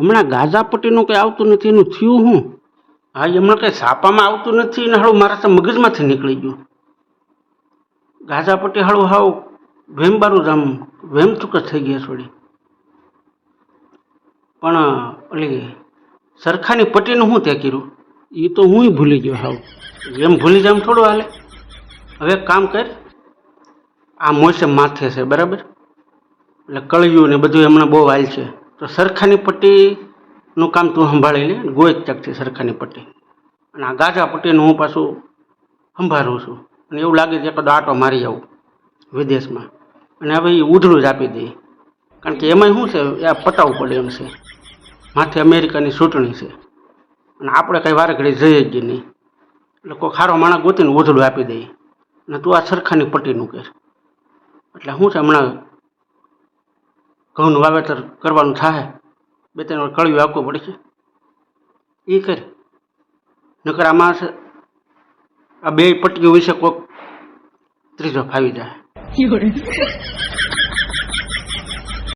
હમણાં ગાઝાપટ્ટીનું કંઈ આવતું નથી એનું થયું હું? હા હમણાં કંઈ છાપામાં આવતું નથી ને હાળું મારા તો મગજમાંથી નીકળી ગયું. ગાઝાપટ્ટી હાળું હાવ વેમબારું આમ વેમચૂક જ થઈ ગયા થોડી પણ, ઓલી સરખાની પટ્ટીનું શું તે કર્યું? એ તો હુંય ભૂલી ગયો હાવ. એમ ભૂલી જામ થોડું હાલે. હવે કામ કર. આ મોસે માથે છે, બરાબર? એટલે કળિયું ને બધું હમણાં બહુ હાલ છે. તો સરખાની પટ્ટીનું કામ તું સંભાળી લે ગોય છે સરખાની પટ્ટી. અને આ ગાજા પટ્ટીનું હું પાછું સંભાળું છું. અને એવું લાગે છે એકાદો આટો મારી આવું વિદેશમાં. અને હવે એ ઉધળું જ આપી દઈએ કારણ કે એમાં શું છે? આ પતાવવું પડે એમ છે. માથે અમેરિકાની ચૂંટણી છે. અને આપણે કંઈ વારે ઘડી જઈએ જ નહીં. એટલે કોઈ ખારો માણસ ગોતીને ઉધળું આપી દઈએ અને તું આ સરખાની પટ્ટીનું કર. એટલે શું છે હમણાં ઘઉંનું વાવેતર કરવાનું થાય બે ત્રણ વાર કળિયું આપવું પડશે એ કરે. નકર આમાં છે, આ બે પટ્ટીઓ વિશે કોઈક ત્રીજો ફાવી જાય.